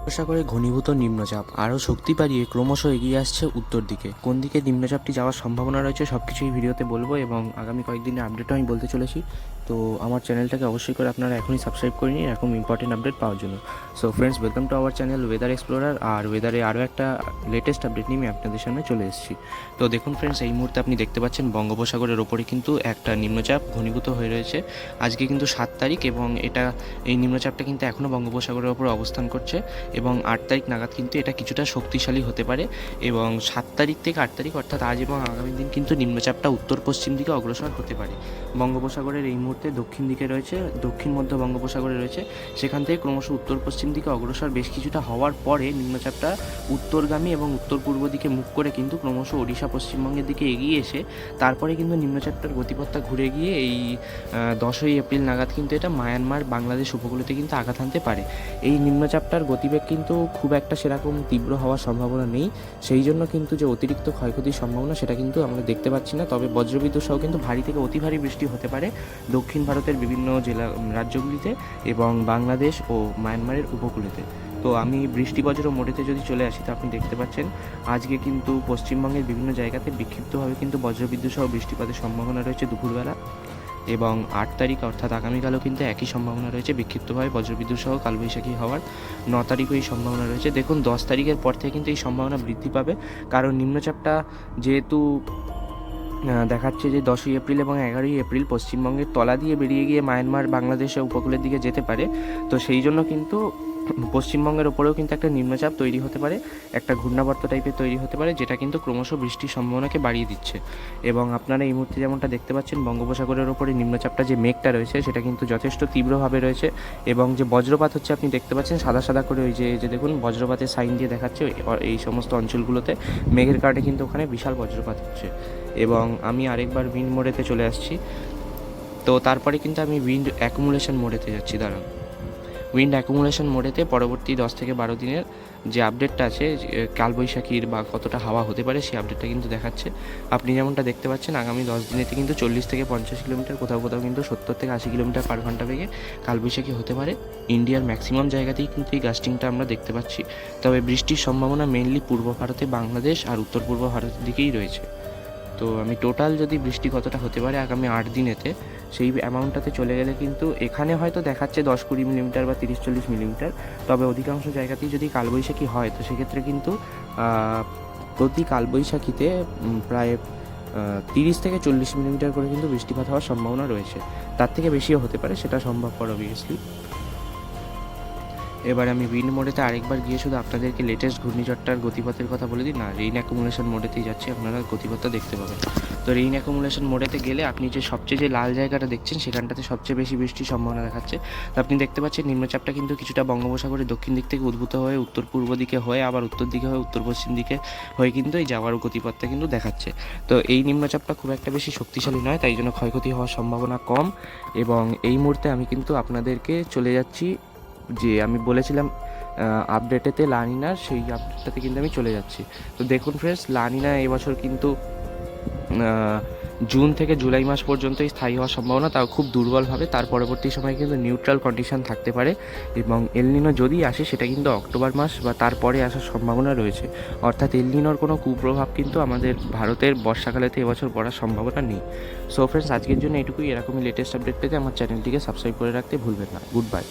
বঙ্গোপসাগরে ঘনীভূত নিম্নচাপ। আরও শক্তি বাড়িয়ে ক্রমশ এগিয়ে আসছে উত্তর দিকে। কোন দিকে নিম্নচাপটি যাওয়ার সম্ভাবনা রয়েছে সব কিছুই ভিডিওতে বলব এবং আগামী কয়েকদিনের আপডেটও আমি বলতে চলেছি। তো আমার চ্যানেলটাকে অবশ্যই করে আপনারা এখনই সাবস্ক্রাইব করে নিন, এরকম ইম্পর্টেন্ট আপডেট পাওয়ার জন্য। So friends welcome to our channel weather explorer আর ওয়েদারে আরও একটা লেটেস্ট আপডেট নিয়ে আমি আপনাদের সামনে চলে এসেছি। তো দেখুন ফ্রেন্ডস এই মুহূর্তে আপনি দেখতে পাচ্ছেন বঙ্গোপসাগরের ওপরে কিন্তু একটা নিম্নচাপ ঘনীভূত হয়ে রয়েছে। আজকে কিন্তু সাত তারিখ এবং এটা, এই নিম্নচাপটা কিন্তু এখনও বঙ্গোপসাগরের ওপর অবস্থান করছে এবং আট তারিখ নাগাদ কিন্তু এটা কিছুটা শক্তিশালী হতে পারে এবং সাত তারিখ থেকে আট তারিখ অর্থাৎ আজ এবং আগামী দিন কিন্তু নিম্নচাপটা উত্তর পশ্চিম দিকে অগ্রসর হতে পারে। বঙ্গোপসাগরের এই মুহূর্তে দক্ষিণ দিকে রয়েছে, দক্ষিণ মধ্য বঙ্গোপসাগরে রয়েছে। সেখান থেকে ক্রমশ উত্তর পশ্চিম দিকে অগ্রসর। বেশ কিছুটা হওয়ার পরে নিম্নচাপটা উত্তরগামী এবং উত্তর পূর্ব দিকে মুখ করে কিন্তু ক্রমশ ওড়িশা পশ্চিমবঙ্গের দিকে এগিয়ে এসে তারপরে কিন্তু নিম্নচাপটার গতিপথটা ঘুরে গিয়ে এই দশই এপ্রিল নাগাদ কিন্তু এটা মায়ানমার, বাংলাদেশ উপকূলতে কিন্তু আঘাত আনতে পারে। এই নিম্নচাপটার গতিবেগ কিন্তু খুব একটা সেরকম তীব্র হওয়ার সম্ভাবনা নেই। সেই জন্য কিন্তু যে অতিরিক্ত ক্ষয়ক্ষতির সম্ভাবনা সেটা কিন্তু আমরা দেখতে পাচ্ছি না। তবে বজ্রবিদ্যুৎ সহ কিন্তু ভারী থেকে অতি ভারী বৃষ্টি হতে পারে। দক্ষিণ ভারতের বিভিন্ন জেলা রাজ্যগুলিতে এবং বাংলাদেশ ও মায়ানমারের উপকূলেতে। তো আমি বৃষ্টি বজ্র মোটেতে যদি চলে আসি, তো আপনি দেখতে পাচ্ছেন, আজকে কিন্তু পশ্চিমবঙ্গের বিভিন্ন জায়গাতে বিক্ষিপ্তভাবে কিন্তু বজ্রবিদ্যুৎ সহ বৃষ্টিপাতের সম্ভাবনা রয়েছে দুপুরবেলা এবং আট তারিখ, অর্থাৎ আগামীকালও কিন্তু একই সম্ভাবনা রয়েছে বিক্ষিপ্তভাবে বজ্রবিদ্যুৎ সহ কালবৈশাখী হওয়ার ন তারিখও এই সম্ভাবনা রয়েছে। দেখুন, দশ তারিখের পর থেকে কিন্তু এই সম্ভাবনা বৃদ্ধি পাবে। কারণ নিম্নচাপটা যেহেতু দেখাচ্ছে যে দশই এপ্রিল এবং এগারোই এপ্রিল পশ্চিমবঙ্গের তলা দিয়ে বেরিয়ে গিয়ে মায়ানমার বাংলাদেশের উপকূলের দিকে যেতে পারে। তো সেই জন্য কিন্তু পশ্চিমবঙ্গের ওপরেও কিন্তু একটা নিম্নচাপ তৈরি হতে পারে, একটা ঘূর্ণাবর্ত টাইপের তৈরি হতে পারে, যেটা কিন্তু ক্রমশ বৃষ্টির সম্ভাবনাকে বাড়িয়ে দিচ্ছে। এবং আপনারা এই মুহূর্তে যেমনটা দেখতে পাচ্ছেন, বঙ্গোপসাগরের ওপরে নিম্নচাপটা যে মেঘটা রয়েছে, সেটা কিন্তু যথেষ্ট তীব্রভাবে রয়েছে। এবং যে বজ্রপাত হচ্ছে, আপনি দেখতে পাচ্ছেন, সাদা সাদা করে ওই যে যে দেখুন, বজ্রপাতের সাইন দিয়ে দেখাচ্ছে এই সমস্ত অঞ্চলগুলোতে। মেঘের কারণে কিন্তু ওখানে বিশাল বজ্রপাত হচ্ছে। এবং আমি আরেকবার উইন্ড মোড়েতে চলে আসছি। তো তারপরে কিন্তু আমি উইন্ড অ্যাকুমুলেশন মোড়েতে যাচ্ছি, দাঁড়ান। উইন্ড অ্যাকুমুলেশন মোডেতে পরবর্তী দশ থেকে বারো দিনের যে আপডেটটা আছে কালবৈশাখীর বা কতটা হাওয়া হতে পারে, সেই আপডেটটা কিন্তু দেখাচ্ছে। আপনি যেমনটা দেখতে পাচ্ছেন, আগামী দশ দিনেতে কিন্তু চল্লিশ থেকে পঞ্চাশ কিলোমিটার, কোথাও কোথাও কিন্তু সত্তর থেকে আশি কিলোমিটার পার ঘণ্টা বেগে কালবৈশাখী হতে পারে। ইন্ডিয়ার ম্যাক্সিমাম জায়গাতেই কিন্তু এই গাস্টিংটা আমরা দেখতে পাচ্ছি। তবে বৃষ্টির সম্ভাবনা মেনলি পূর্ব ভারতে, বাংলাদেশ আর উত্তর পূর্ব ভারতের দিকেই রয়েছে। তো আমি টোটাল যদি বৃষ্টি কতটা হতে পারে আগামী আট দিনেতে, সেই অ্যামাউন্টটাতে চলে গেলে কিন্তু এখানে হয়তো দেখাচ্ছে দশ কুড়ি মিলিমিটার বা তিরিশ চল্লিশ মিলিমিটার। তবে অধিকাংশ জায়গাতেই যদি কালবৈশাখী হয়, তো সেক্ষেত্রে কিন্তু প্রতি কালবৈশাখীতে প্রায় তিরিশ থেকে চল্লিশ মিলিমিটার করে কিন্তু বৃষ্টিপাত হওয়ার সম্ভাবনা রয়েছে। তার থেকে বেশিও হতে পারে, সেটা সম্ভবপর অবভিয়াসলি এবার আমি উইন্ড মোডেতে আরেকবার গিয়ে শুধু আপনাদেরকে লেটেস্ট ঘূর্ণিঝড়টার গতিপথের কথা বলে দিই। না রেইন অ্যাকুমুলেশন মোডেতেই যাচ্ছি, আপনারা গতিপথটা দেখতে পাবেন। তো রেইন অ্যাকুমুলেশন মোডেতে গেলে আপনি যে সবচেয়ে যে লাল জায়গাটা দেখছেন, সেখানটাতে সবচেয়ে বেশি বৃষ্টির সম্ভাবনা দেখাচ্ছে। তো আপনি দেখতে পাচ্ছেন নিম্নচাপটা কিন্তু কিছুটা বঙ্গোপসাগরের দক্ষিণ দিক থেকে উদ্ভূত হয়ে, উত্তর পূর্ব দিকে হয়ে, আবার উত্তর দিকে হয়ে, উত্তর পশ্চিম দিকে হয়ে কিন্তু এই যাওয়ার গতিপথটা কিন্তু দেখাচ্ছে। তো এই নিম্নচাপটা খুব একটা বেশি শক্তিশালী নয়, তাই জন্য ক্ষয়ক্ষতি হওয়ার সম্ভাবনা কম। এবং এই মুহূর্তে আমি কিন্তু আপনাদেরকে চলে যাচ্ছি যে আমি বলেছিলাম আপডেটেতে লানিনার সেই আপডেটটাতে কিন্তু আমি চলে যাচ্ছি। তো দেখুন ফ্রেন্ডস লানিনা এবছর কিন্তু জুন থেকে জুলাই মাস পর্যন্তই স্থায়ী হওয়ার সম্ভাবনা, তাও খুব দুর্বলভাবে তার পরবর্তী সময় কিন্তু নিউট্রাল কন্ডিশন থাকতে পারে এবং এলনিনো যদি আসে, সেটা কিন্তু অক্টোবর মাস বা তারপরে আসার সম্ভাবনা রয়েছে। অর্থাৎ এলনিনোর কোনো কুপ্রভাব কিন্তু আমাদের ভারতের বর্ষাকালেতে এবছর পড়ার সম্ভাবনা নেই। সো ফ্রেন্ডস আজকের জন্য এটুকুই। এরকমই লেটেস্ট আপডেট পেতে আমার চ্যানেলটিকে সাবস্ক্রাইব করে রাখতে ভুলবেন না। Good bye